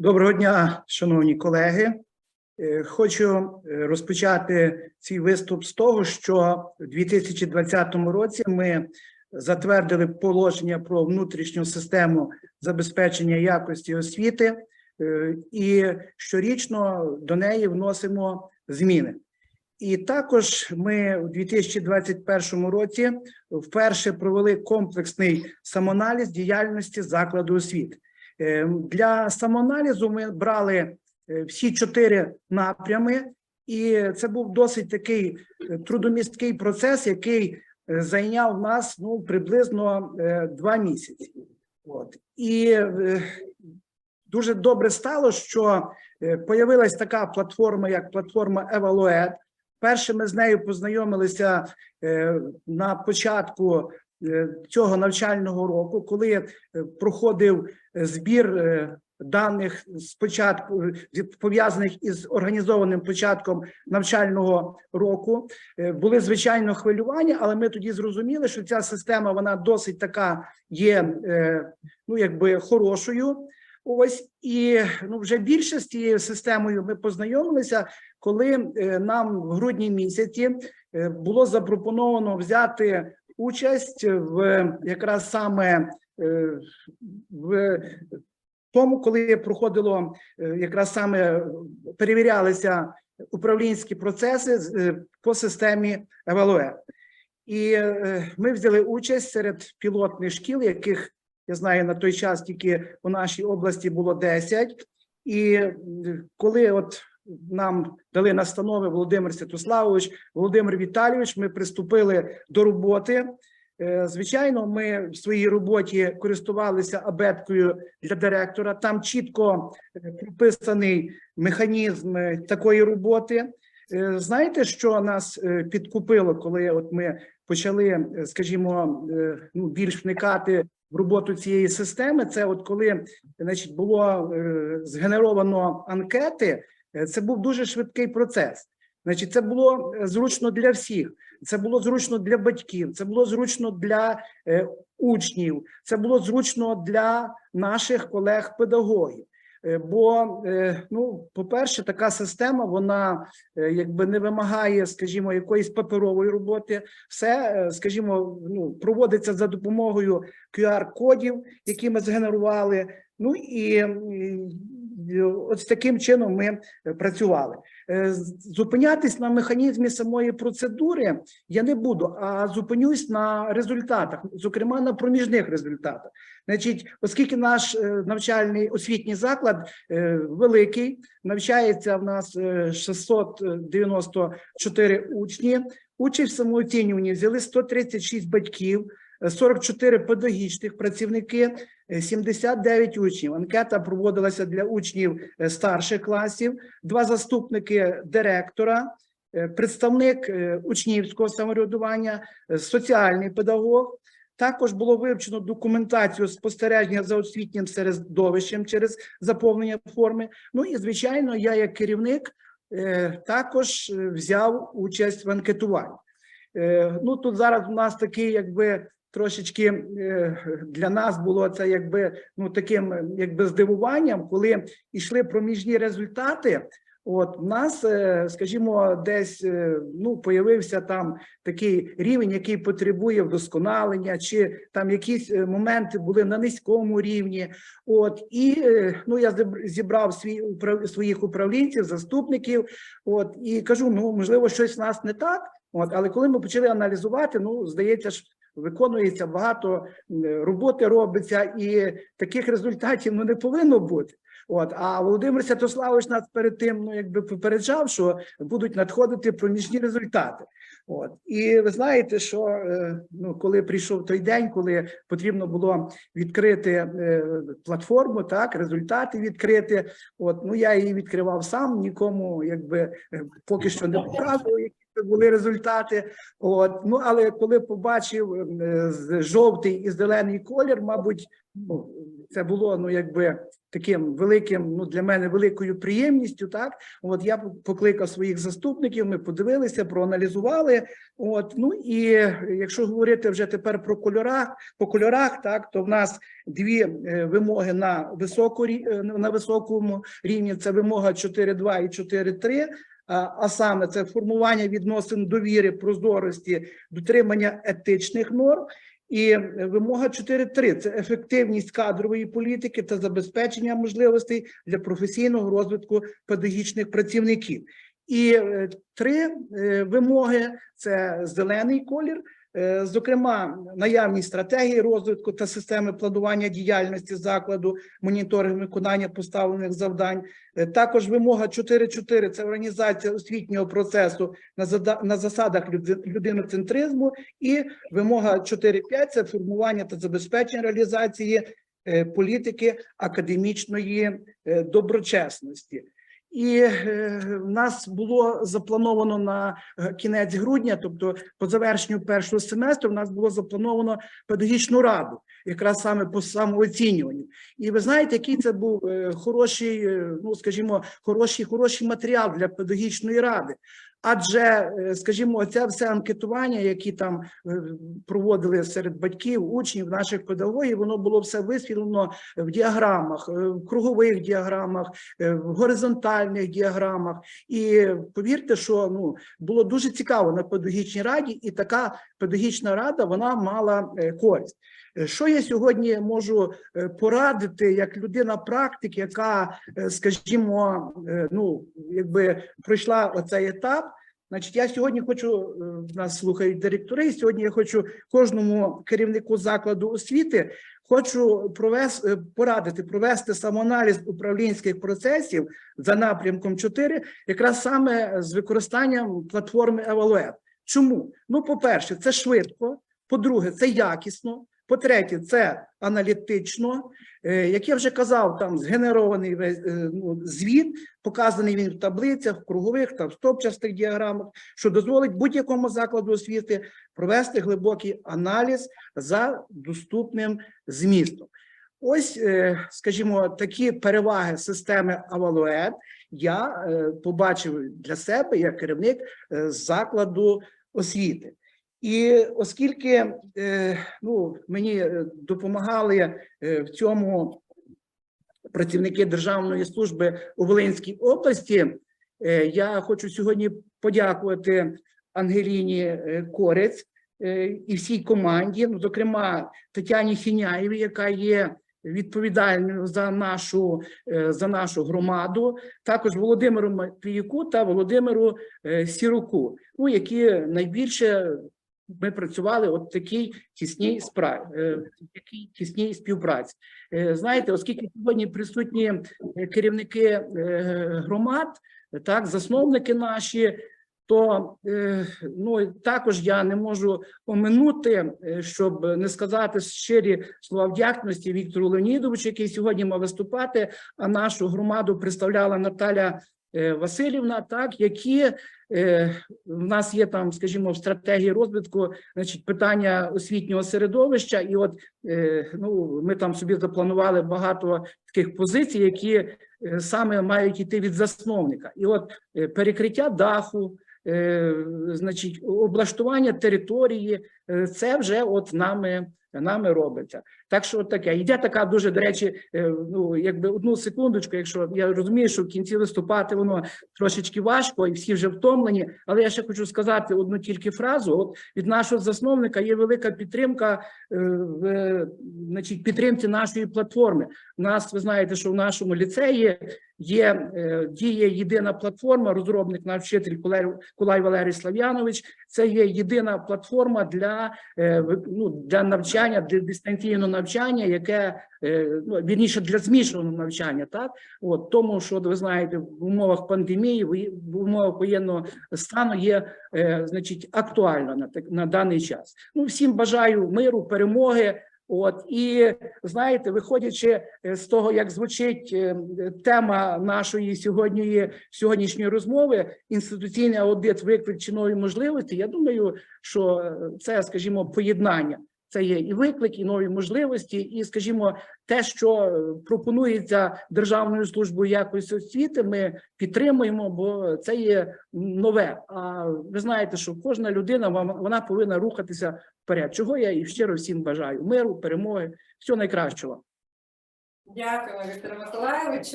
Доброго дня, шановні колеги. Е, Хочу е, розпочати свій виступ з того, що в 2020 році ми затвердили положення про внутрішню систему забезпечення якості освіти, е, і щорічно до неї вносимо зміни. І також ми у 2021 році вперше провели комплексний самоаналіз діяльності закладу освіти. Е, Для самоаналізу ми брали е, всі чотири напрями, і це був досить такий е, трудомісткий процес, який е, зайняв нас ну приблизно два місяці. От і дуже добре стало, що появилась така платформа, як платформа Evaluate. Перше ми з нею познайомилися на початку цього навчального року, коли е, проходив е, збір е, даних спочатку е, пов'язаних із організованим початком навчального року. Е, Були звичайно хвилювання, але ми тоді зрозуміли, що ця система вона досить така є, е, ну якби хорошою. Ось і ну вже більше з цією системою ми познайомилися, коли е, нам в грудні місяці е, було запропоновано взяти участь в якраз саме е, в тому, коли проходило е, якраз саме перевірялися управлінські процеси е, по системі ЕВЛОЕ. І ми взяли участь серед пілотних шкіл, яких я знаю на той час тільки у нашій області було 10. І коли от нам дали настанови Володимир Святославович, Володимир Віталійович, ми приступили до роботи. Е, Звичайно, ми в своїй роботі користувалися абеткою для директора. Там чітко е, прописаний механізм е, такої роботи. Знаєте, що нас підкупило, коли от ми почали, скажімо, ну більш вникати в роботу цієї системи? Це от коли значить було згенеровано анкети, це був дуже швидкий процес. Значить, це було е, зручно для всіх. Це було зручно для батьків, це було зручно для е, учнів, це було зручно для наших колег-педагогів. Е, Бо, е, ну, по-перше, така система вона е, якби не вимагає, скажімо, якоїсь паперової роботи. Все, е, скажімо, ну проводиться за допомогою QR-кодів, які ми згенерували. Ну і от таким чином ми е, працювали. Е, Зупинятись на механізмі самої процедури я не буду, а зупинюсь на результатах, зокрема на проміжних результатах. Значить, оскільки наш е, навчальний освітній заклад великий, навчається в нас е, 694 учні. Участь в самооцінюванні взяли 136 батьків, е, 44 педагогічних працівники, 79 учнів. Анкета проводилася для учнів е, старших класів, два заступники директора, е, представник е, учнівського самоврядування, е, соціальний педагог. Також було вивчено документацію спостереження за освітнім середовищем через заповнення форми. Ну і звичайно, я як керівник е, також е, взяв участь в анкетуванні. Е, Ну тут зараз у нас такий, якби трошечки е, для нас було це якби ну таким е, якби здивуванням, коли йшли проміжні результати. От в нас, е, скажімо, десь ну появився там такий рівень, який потребує вдосконалення, чи там якісь моменти були на низькому рівні. От і ну я зібрав свій своїх управлінців, заступників. От і кажу: ну можливо, щось в нас не так. От, але коли ми почали аналізувати, ну здається ж. Виконується багато роботи робиться, і таких результатів ну не повинно бути. От а Володимир Святославович нас перед тим ну якби попереджав, що будуть надходити проміжні результати. От і ви знаєте, що е, ну коли прийшов той день, коли потрібно було відкрити е, платформу, так результати відкрити. От ну я її відкривав сам, нікому якби е, поки що не показував були результати. От ну але коли побачив е, жовтий і зелений колір, мабуть, ну, це було ну якби таким великим, ну для мене великою приємністю. Так, от я покликав своїх заступників. Ми подивилися, проаналізували. От ну і якщо говорити вже тепер про кольорах, по кольорах, так то в нас дві е, вимоги на високу е, на високому рівні. Це вимога 4.2 і 4.3. А саме це формування відносин довіри, прозорості, дотримання етичних норм. І е, вимога 4.3 – це ефективність кадрової політики та забезпечення можливостей для професійного розвитку педагогічних працівників. І е, три е, вимоги це зелений колір, зокрема, наявність стратегії розвитку та системи планування діяльності закладу, моніторинг виконання поставлених завдань. Е, Також вимога 4.4 – це організація освітнього процесу на засадах люди- людиноцентризму, і вимога 4.5 – це формування та забезпечення реалізації е, політики академічної е, доброчесності. І е, в нас було заплановано на е, кінець грудня, тобто по завершенню першого семестру, в нас було заплановано педагогічну раду, якраз саме по самооцінюванню. І ви знаєте, який це був е, хороший, ну скажімо, хороший, хороший матеріал для педагогічної ради. Адже, е, скажімо, це все анкетування, які там е, проводили серед батьків, учнів, наших педагогів, воно було все висвітлено в діаграмах, е, в кругових діаграмах, в горизонтальних діаграмах. І повірте, що ну було дуже цікаво на педагогічній раді, і така педагогічна рада вона мала користь. Е, Що я сьогодні можу е, порадити як людина практик, яка, е, скажімо, ну якби пройшла оцей етап. Значить, я сьогодні хочу нас слухають директори. і Сьогодні я хочу кожному керівнику закладу освіти хочу провести порадити провести самоаналіз управлінських процесів за напрямком 4, якраз саме з використанням платформи Evaluate. Чому? Ну, по-перше, це швидко. По-друге, це якісно. По-третє, це аналітично. Е, Як я вже казав, там згенерований весь е, ну, звіт, показаний він в таблицях, в кругових та в стопчастих діаграмах, що дозволить будь-якому закладу освіти провести глибокий аналіз за доступним змістом. Ось, е, скажімо, такі переваги системи Авалует я побачив для себе як керівник закладу освіти. І оскільки е, ну, мені е, допомагали е, в цьому працівники Державної служби у Волинській області, я хочу сьогодні подякувати Ангеліні Корець і всій команді, ну, зокрема Тетяні Хіняєві, яка є відповідальною за нашу, за нашу громаду, також Володимиру Матвіюку та Володимиру Сіруку, ну, які найбільше ми працювали от такій тісній справі, такій тісній співпраці. Е, Знаєте, оскільки сьогодні присутні е, керівники е, громад, так, засновники наші, то е, ну також я не можу оминути, е, щоб не сказати щирі слова вдячності Віктору Леонідовичу, який сьогодні мав виступати. А нашу громаду представляла Наталя е, Васильівна, так які е, в нас є там, скажімо, в стратегії розвитку, значить, питання освітнього середовища, і от е, ну ми там собі запланували багато таких позицій, які е, саме мають йти від засновника, і от е, перекриття даху. е, Значить, облаштування території, е, це вже от нами, нами робиться. Так що от таке. Йде така дуже, до речі, е, ну якби одну секундочку, якщо я розумію, що в кінці виступати воно трошечки важко, і всі вже втомлені. Але я ще хочу сказати одну тільки фразу. От від нашого засновника є велика підтримка е, в е, значить, підтримці нашої платформи. У нас ви знаєте, що в нашому ліцеї є е, діє єдина платформа, розробник наш вчитель Кулай Валерій Слав'янович. Це є єдина платформа для, е, ну, для навчання, для дистанційного навчання, яке е, ну, вірніше для змішаного навчання, так от тому, що ви знаєте, в умовах пандемії, в умовах воєнного стану є е, значить актуально на на даний час. Ну всім бажаю миру, перемоги. От і знаєте, виходячи е, з того, як звучить е, тема нашої сьогодні сьогоднішньої розмови, інституційний аудит, виклик чи нові можливості. Я думаю, що е, це, скажімо, поєднання. Це є і виклик, і нові можливості, і, скажімо, те, що е, пропонується Державною службою якості освіти, ми підтримуємо, бо це є нове. А ви знаєте, що кожна людина вона повинна рухатися вперед. Чого я і щиро всім бажаю: миру, перемоги, всього найкращого. Дякуємо, Віктор Миколайович.